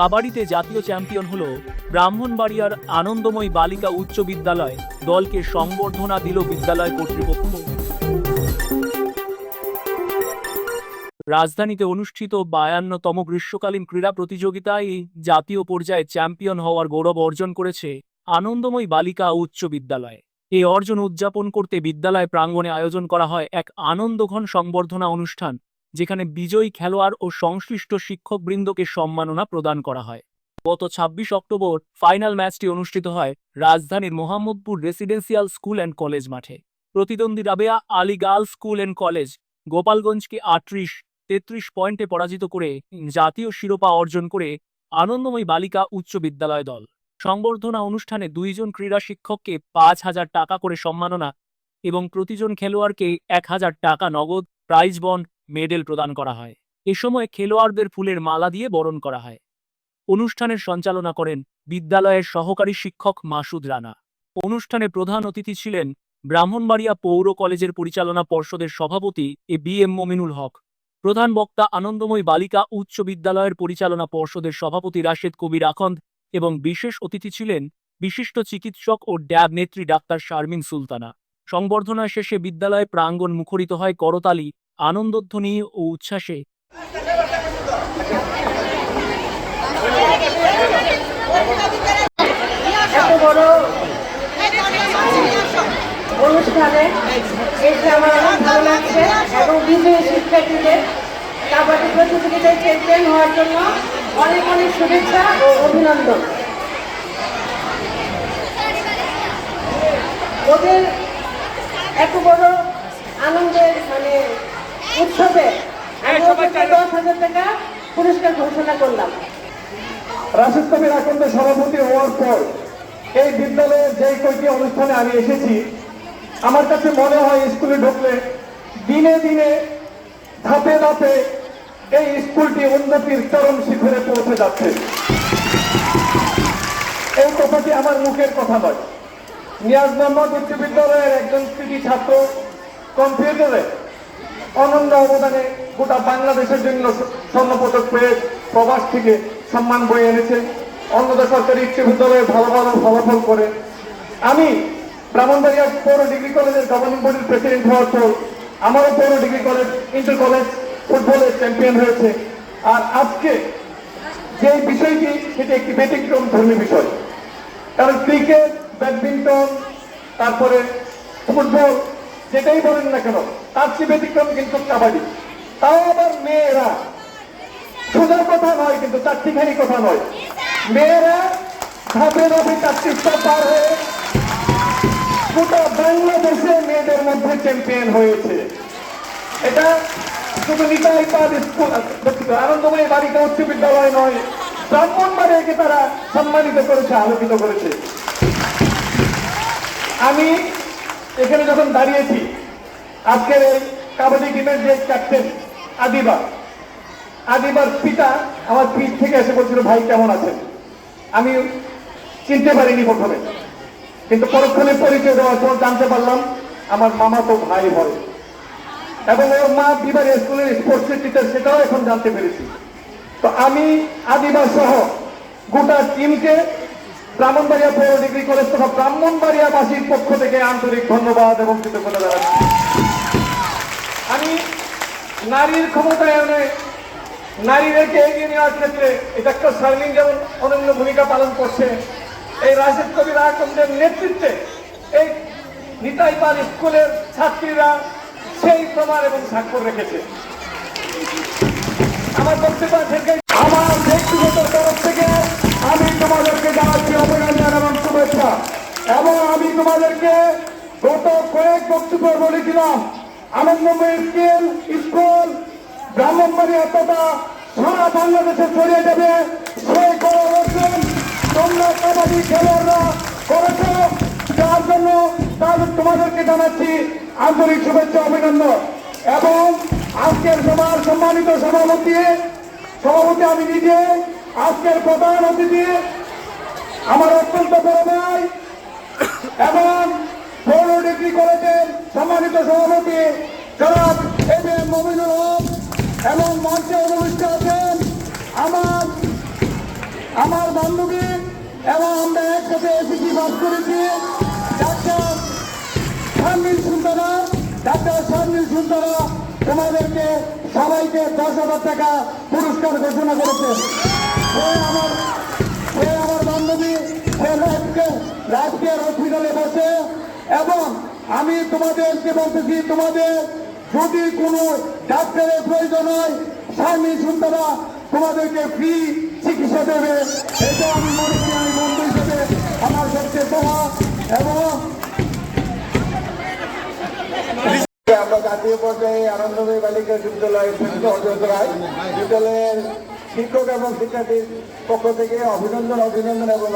কাবাডিতে জাতীয় চ্যাম্পিয়ন হল ব্রাহ্মণবাড়িয়ার আনন্দময় বালিকা উচ্চ বিদ্যালয়। দলকে সংবর্ধনা দিল বিদ্যালয় কর্তৃপক্ষ। রাজধানীতে অনুষ্ঠিত বায়ান্নতম গ্রীষ্মকালীন ক্রীড়া প্রতিযোগিতায় জাতীয় পর্যায়ে চ্যাম্পিয়ন হওয়ার গৌরব অর্জন করেছে আনন্দময় বালিকা উচ্চ বিদ্যালয়। এই অর্জন উদযাপন করতে বিদ্যালয় প্রাঙ্গণে আয়োজন করা হয় এক আনন্দঘন সংবর্ধনা অনুষ্ঠান। যেখানে বিজয়ী খেলোয়াড় ও সংশ্লিষ্ট শিক্ষকবৃন্দকে সম্মাননা প্রদান করা হয়। গত ছাব্বিশ অক্টোবর ফাইনাল ম্যাচটি অনুষ্ঠিত হয় রাজধানীর Mohammadpur residential school and college মাঠে। প্রতিদ্বন্দ্বী Rabeya Ali girls school and college গোপালগঞ্জকে আটত্রিশ, তেত্রিশ পয়েন্টে পরাজিত করে জাতীয় শিরোপা অর্জন করে আনন্দময়ী বালিকা উচ্চ বিদ্যালয় দল। সংবর্ধনা অনুষ্ঠানে দুইজন ক্রীড়া শিক্ষককে পাঁচ হাজার টাকা করে সম্মাননা এবং প্রতিজন খেলোয়াড়কে এক হাজার টাকা নগদ প্রাইজ বন্ড মেডেল প্রদান করা হয়। এ সময় খেলোয়াড়দের ফুলের মালা দিয়ে বরণ করা হয়। অনুষ্ঠানের সঞ্চালনা করেন বিদ্যালয়ের সহকারী শিক্ষক মাসুদ রানা। অনুষ্ঠানে প্রধান অতিথি ছিলেন ব্রাহ্মণবাড়িয়া পৌর কলেজের পরিচালনা পর্ষদের সভাপতি A B M Mominul Haque. প্রধান বক্তা আনন্দময়ী বালিকা উচ্চ বিদ্যালয়ের পরিচালনা পর্ষদের সভাপতি রাশেদ কবির আখন্দ এবং বিশেষ অতিথি ছিলেন বিশিষ্ট চিকিৎসক ও ড্যাব নেত্রী ডাক্তার শারমিন সুলতানা। সংবর্ধনা শেষে বিদ্যালয় প্রাঙ্গণ মুখরিত হয় করতালি আনন্দধ্বনি ও উচ্ছ্বাসে। অভিনন্দন। ওদের এত বড় আনন্দের মানে উৎসবে আমি ওদেরকে দশ হাজার টাকা পুরস্কার ঘোষণা করলাম। রাশেদ কবির আকন্দের সভাপতি হওয়ার পর এই বিদ্যালয়ের যে কয়টি অনুষ্ঠানে আমি এসেছি আমার কাছে মনে হয় স্কুলে ঢুকলে দিনে দিনে ধাপে ধাপে এই স্কুলটি উন্নতির চরম শিখরে পৌঁছে যাচ্ছে। এই কথাটি আমার মুখের কথা নয়। নিয়াজ মোহাম্মদ উচ্চ বিদ্যালয়ের একজন কৃতি ছাত্র কম্পিউটারে অনন্য অবদানে গোটা বাংলাদেশের জন্য স্বর্ণপদক পেয়ে প্রবাস থেকে সম্মান বয়ে এনেছে। অন্যদের সরকারি উচ্চ ভালো ভালো ফলাফল করে। আমি ব্রাহ্মণবাড়িয়া পৌর ডিগ্রি কলেজের গভর্নিং বডির প্রেসিডেন্ট হওয়ার পর আমারও পৌর ডিগ্রি কলেজ ইন্টার কলেজ ফুটবলে চ্যাম্পিয়ন হয়েছে। আর আজকে যে বিষয়টি, সেটি একটি ব্যতিক্রম ধর্মী বিষয়। কারণ ক্রিকেট ব্যাডমিন্টন, তারপরে ফুটবল, যেটাই বলেন না কেন, তার চেয়ে ব্যতিক্রম কিন্তু কাবাডি। তাও আবার মেয়েরা। সোজা কথা নয় কিন্তু চারটিখানি কথা নয়। মেয়েরা ধাপে ধাপে চারটি পার হয়ে গোটা বাংলাদেশে মেয়েদের মধ্যে চ্যাম্পিয়ন হয়েছে। এটা শুধু নিতাই পাদ স্কুল, আনন্দময়ী বালিকা উচ্চ বিদ্যালয় নয়, ব্রাহ্মণবাড়িয়াকে তারা সম্মানিত করেছে, আলোকিত করেছে। আমি এখানে যখন দাঁড়িয়েছি, আজকের এই কাবাডি টিমের যে ক্যাপ্টেন আদিবা, আদিবার পিতা আমার পিঠ থেকে এসে বলছিল, ভাই, কেমন আছেন? আমি চিনতে পারিনি প্রথমে, কিন্তু পরক্ষণে পরিচয় দেওয়ার পর জানতে পারলাম, আমার মামা তো ভাই হয়। এবং ওর মা বিবার স্কুলের স্পোর্টসের টিচার সেটাও এখন জানতে পেরেছি। তো আমি আদিবা সহ গোটা টিমকে ব্রাহ্মণবাড়িয়া পৌর ডিগ্রি কলেজ তথা ব্রাহ্মণবাড়িয়াবাসীর পক্ষ থেকে আন্তরিক ধন্যবাদ এবং কৃতজ্ঞতা জানাচ্ছি। আমি নারীর ক্ষমতায়নে নারীদেরকে এগিয়ে নেওয়ার ক্ষেত্রে এটা একটা শারমিন যেমন অনন্য ভূমিকা পালন করছে, এই রাশেদ কবির আকন্দের নেতৃত্বে এই নিতাই পাল স্কুলের ছাত্রীরা সেই প্রমাণ এবং স্বাক্ষর রেখেছে। আমার বক্তব্য থেকে আমার ব্যক্তিগত তরফ থেকে এবং এবং আমি তোমাদেরকে গত কয়েক বক্তব্য বলেছিলাম আনন্দময় স্কুল স্কুল ব্রাহ্মণবাড়িয়া তথা সারা বাংলাদেশে ছড়িয়ে যাবে। সেই অর্জন তোমরা কাবাডি খেলোয়াড়রা করেছ। যার জন্য তাদের তোমাদেরকে জানাচ্ছি আন্তরিক শুভেচ্ছা অভিনন্দন। এবং আজকের সভার সম্মানিত সভাপতি সভাপতি আমি নিজে, আজকের প্রধান অতিথি আমার অত্যন্ত বড় ভাই এবং পৌর ডিগ্রি কলেজের সম্মানিত সভাপতি জনাব হক এবং মঞ্চে অনুষ্ঠিত আছেন আমার আমার বান্ধবী এবং আমরা একসাথে এসেছি বাস করেছি। ডাক্তার শারমিল সুন্দরা ডাক্তার শারমিল সুন্দরা তোমাদেরকে সবাইকে দশ হাজার টাকা পুরস্কার ঘোষণা করেছে। সে রাজকে রাজকের হসপিটালে বসে এবং আমি তোমাদেরকে বলতেছি তোমাদের যদি কোনো ডাক্তারের প্রয়োজন হয়, স্বামী সুন্দরা তোমাদেরকে ফ্রি চিকিৎসা দেবে। এটা আমি মনে করি, আমি বন্ধু হিসেবে আমার সবচেয়ে দোয়া এবং আমরা জাতীয় পর্যায়ে আনন্দময়ী বালিকা বিদ্যালয়ের প্রতিষ্ঠা বিদ্যালয়ের শিক্ষক এবং শিক্ষার্থীর পক্ষ থেকে অভিনন্দন অভিনন্দন এবং